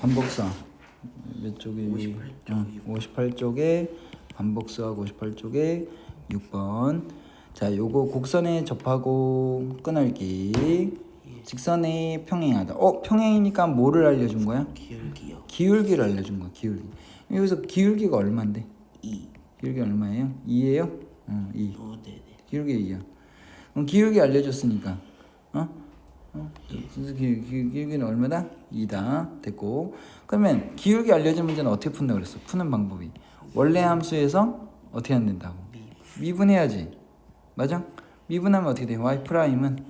반복사 몇 쪽이 58쪽. 어, 58쪽에 반복수하고 58쪽에 6번 자 요거 곡선에 접하고 끊을기 직선에 평행하다 어 평행이니까 뭐를 알려준 거야? 기울기요. 기울기를 알려준 거야 기울기 여기서 기울기가 얼마인데? 2. 기울기 얼마예요? 2예요? 어 2. 어, 네네. 기울기 2야 그럼 기울기 알려줬으니까 어? 어? 기, 기울기는 얼마다? 2다 됐고 그러면 기울기 알려진 문제는 어떻게 푼다 그랬어? 푸는 방법이 원래 함수에서 어떻게 안 된다고? 미분해야지 맞아? 미분하면 어떻게 돼? y 프라임은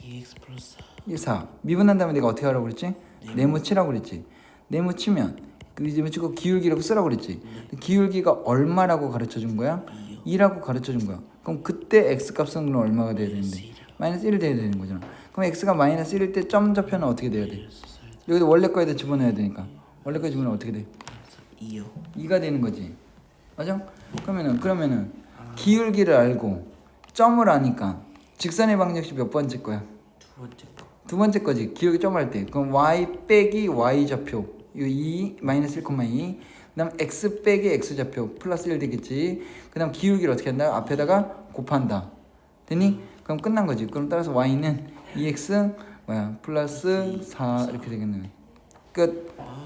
2x 플러스 1, 4 미분한 다음에 내가 어떻게 하라고 그랬지? 네모 치라고 그랬지 네모 치면 그 네모 치고 기울기라고 쓰라고 그랬지 기울기가 얼마라고 가르쳐 준 거야? 2라고 가르쳐 준 거야 그럼 그때 x 값은 그럼 얼마가 돼야 되는데? 마이너스 1이 돼야 되는 거잖아 그럼 x가 마이너스 1일 때 점 좌표는 어떻게 돼야 돼? 여기도 원래 거에다 집어넣어야 되니까 원래 거 집어넣으면 어떻게 돼? 2요. 2가 되는 거지 맞아? 그러면은 그러면은 기울기를 알고 점을 아니까 직선의 방정식 몇 번째 거야? 두 번째 거. 두 번째 거지 기울기 점 할 때 그럼 y 빼기 y 좌표 2 마이너스 1,2 그다음 x 빼기 x 좌표 플러스 1 되겠지 그다음 기울기를 어떻게 한다 앞에다가 곱한다 되니 그럼 끝난 거지. 그럼 따라서 y는 2x 뭐야? 플러스 4 이렇게 되겠네. 끝. 아,